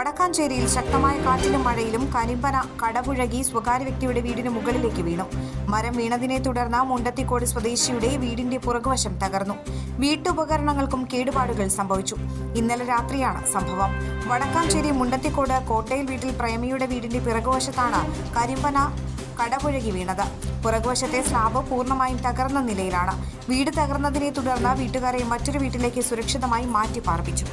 വടക്കാഞ്ചേരിയിൽ ശക്തമായ കാറ്റിലും മഴയിലും കരിമ്പന കടപുഴകി സ്വകാര്യ വ്യക്തിയുടെ വീടിന് മുകളിലേക്ക് വീണു. മരം വീണതിനെ തുടർന്ന് മുണ്ടത്തിക്കോട് സ്വദേശിയുടെ വീടിന്റെ പുറകുവശം തകർന്നു. വീട്ടുപകരണങ്ങൾക്കും കേടുപാടുകൾ സംഭവിച്ചു. ഇന്നലെ രാത്രിയാണ് സംഭവം. വടക്കാഞ്ചേരി മുണ്ടത്തിക്കോട് കോട്ടയിൽ വീട്ടിൽ പ്രേമിയുടെ വീടിന്റെ പിറകുവശത്താണ് കരിമ്പന കടപുഴകി വീണത്. പുറകുവശത്തെ സ്ലാബ് പൂർണമായും തകർന്ന നിലയിലാണ്. വീട് തകർന്നതിനെ തുടർന്ന് വീട്ടുകാരെ മറ്റൊരു വീട്ടിലേക്ക് സുരക്ഷിതമായി മാറ്റി പാർപ്പിച്ചു.